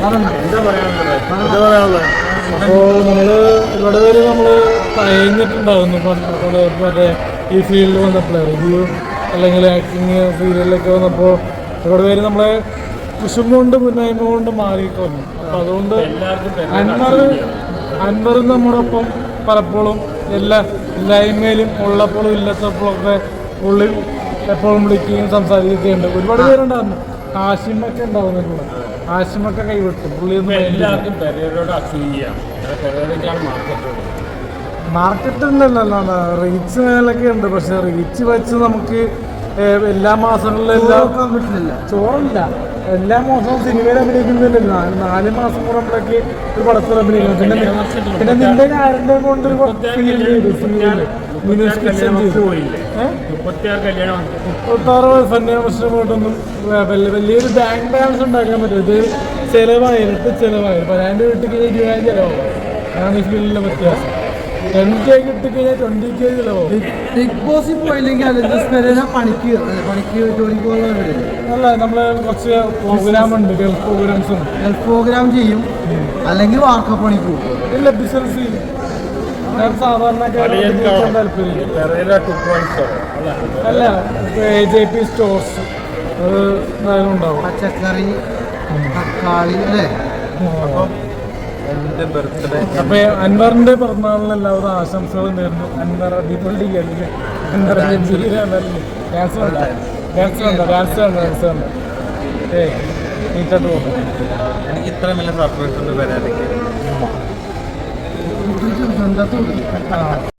അപ്പോൾ നമ്മൾ ഒരുപാട് പേര് നമ്മൾ നമ്മൾ മറ്റേ ഈ ഫീൽഡിൽ വന്നപ്പോൾ റിവ്യൂ അല്ലെങ്കിൽ ആക്ടിങ് ഫീൽഡിലൊക്കെ വന്നപ്പോൾ ഒരുപാട് പേര് നമ്മളെ കുശും കൊണ്ട് മുന്നായ്മ കൊണ്ട് മാറിക്കൊന്നു അപ്പോൾ അതുകൊണ്ട് അൻവർ അൻവറും നമ്മോടൊപ്പം പലപ്പോഴും എല്ലാ ഇല്ലായ്മയിലും ഉള്ളപ്പോഴും ഇല്ലാത്തപ്പോഴൊക്കെ ഉള്ളിൽ എപ്പോഴും വിളിക്കുകയും സംസാരിക്കുകയും ഉണ്ട് ഒരുപാട് പേരുണ്ടായിരുന്നു കാശിമൊക്കെ ഉണ്ടാവുന്നില്ല ആഷിമൊക്കെ കൈവിട്ടു. പുള്ളിയൊന്നും എല്ലാവർക്കും പെരേരയ്ക്കാണ് മാർക്കറ്റ് മാർക്കറ്റ് ഉണ്ടല്ലോ റീച്ച് മേലൊക്കെ ഉണ്ട്. പക്ഷെ റീച്ച് വെച്ച് നമുക്ക് എല്ലാ മാസങ്ങളിലും എല്ലാം ചോറില്ല. എല്ലാ മാസവും സിനിമയിൽ അഭിനയിക്കുന്നില്ല നാല് മാസം കൂടുമ്പോഴേക്ക് ഒരു പടത്തിൽ അഭിനയിക്കുന്നു പിന്നെ പിന്നെ നിന്റെ കാരന്റെ കൊണ്ട് ഒരു ഫീൽ ചെയ്തു മുപ്പത്താറ് വലിയ വലിയൊരു ബാങ്ക് ബാലൻസ് ഉണ്ടാക്കാൻ പറ്റും ഇത് ചിലവായി ഇരട്ടി ചിലവായി പതിനായിരം വീട്ടിൽ ഇരുപതിനായിരം ചിലവാകും. അതാണ് ഈ ഫീൽഡിലെ വ്യത്യാസം. ടെൻ കെ കിട്ടിക്കഴിഞ്ഞാൽ ട്വന്റി കെ ചിലവാകും. ബിഗ് ബോസിൽ പോയില്ലെങ്കിൽ അലഞ്ചസ് പെരേര പണിക്ക് അല്ല, പണിക്ക് ജോലിക്ക് പോകുന്നവര് അല്ല നമ്മൾ കുറച്ച് പ്രോഗ്രാം ഉണ്ട്. ഗൾഫ് പ്രോഗ്രാംസ് ഉണ്ട്. ഹെൽത്ത് പ്രോഗ്രാം ചെയ്യും. അല്ലെങ്കിൽ വാർക്കപ്പണിക്ക് പോകും. ഇല്ല ബിസിനസ് ചെയ്യും. അല്ല? ജെ പി സ്റ്റോർസ് ഉണ്ടാവും. പച്ചക്കറി തക്കാളി അല്ലേ? എന്റെ ബർത്ത്ഡേ? അപ്പൊ അൻവറിന്റെ പിറന്നാളിന് എല്ലാവരും ആശംസകളും നേരുന്നു. അൻവർ അടിപൊളി അല്ലേ അൻവർ ഡാൻസ് വേണ്ട. ഡാൻസ് വേണ്ട ഡാൻസ് വേണ്ട ഡാൻസ് വേണ്ട. ഏയ് നീറ്റായിട്ട് പോകും എനിക്ക് ഇത്ര സർപ്രൈസ് 在肚子里啊